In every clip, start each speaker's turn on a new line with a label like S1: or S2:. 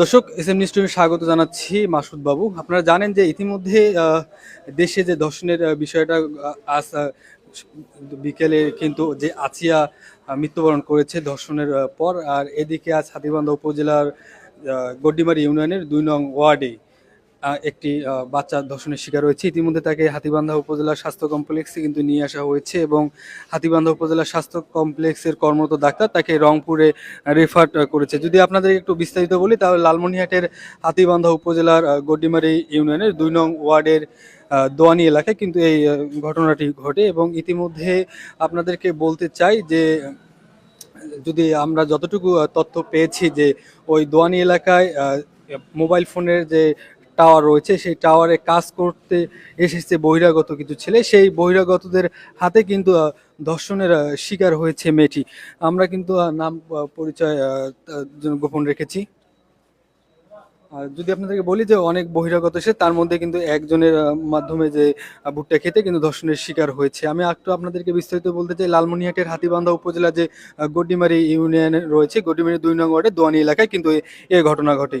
S1: দর্শক S M news স্বাগত জানাচ্ছি মাসুদ বাবু। আপনারা জানেন যে ইতিমধ্যে দেশে যে ধর্ষণের বিষয়টা আজ বিকেলে কিন্তু যে আছিয়া মৃত্যুবরণ করেছে ধর্ষণের পর, আর এদিকে আজ হাতিবান্ধা উপজেলার গড্ডিমারি ইউনিয়নের দুই নং ওয়ার্ডে। একটি বাচ্চা ধর্ষণের শিকার হয়েছে। ইতিমধ্যে তাকে হাতিবান্ধা উপজেলা স্বাস্থ্য কমপ্লেক্সে কিন্তু নিয়ে আসা হয়েছে এবং হাতিবান্ধা উপজেলা স্বাস্থ্য কমপ্লেক্সের কর্মরত ডাক্তার তাকে রংপুরে রেফার করেছে। যদি আপনাদের একটু বিস্তারিত বলি, তাহলে লালমনিহাটের হাতিবান্ধা উপজেলার গড্ডিমারি ইউনিয়নের দুই নং ওয়ার্ডের দোয়ানি এলাকায় কিন্তু এই ঘটনাটি ঘটে এবং ইতিমধ্যে আপনাদেরকে বলতে চাই যে, যদি আমরা যতটুকু তথ্য পেয়েছি যে ওই দোয়ানি এলাকায় মোবাইল ফোনের যে টাওয়ার রয়েছে সেই টাওয়ারে কাজ করতে এসেছে বহিরাগত কিছু ছেলে। সেই বহিরাগতদের হাতে কিন্তু ধর্ষণের শিকার হয়েছে মেয়েটি। আমরা কিন্তু নাম পরিচয় গোপন রেখেছি। আর যদি আপনাদেরকে বলি যে অনেক বহিরাগত এসে তার মধ্যে কিন্তু একজনের মাধ্যমে যে ভুট্টা খেতে কিন্তু ধর্ষণের শিকার হয়েছে। আমি একটু আপনাদেরকে বিস্তারিত বলতে চাই লালমনিহাটের হাতিবান্ধা উপজেলা যে আহ, গড্ডিমারি ইউনিয়ন রয়েছে গড্ডিমারি দুই নং ওয়ার্ডে দোয়ানি এলাকায় কিন্তু এ- ঘটনা ঘটে।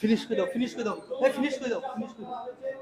S1: ফিনিশ করে দাও ফিনিশ করে দাও ফিনিশ করে দাও ফিনিশ করে দাও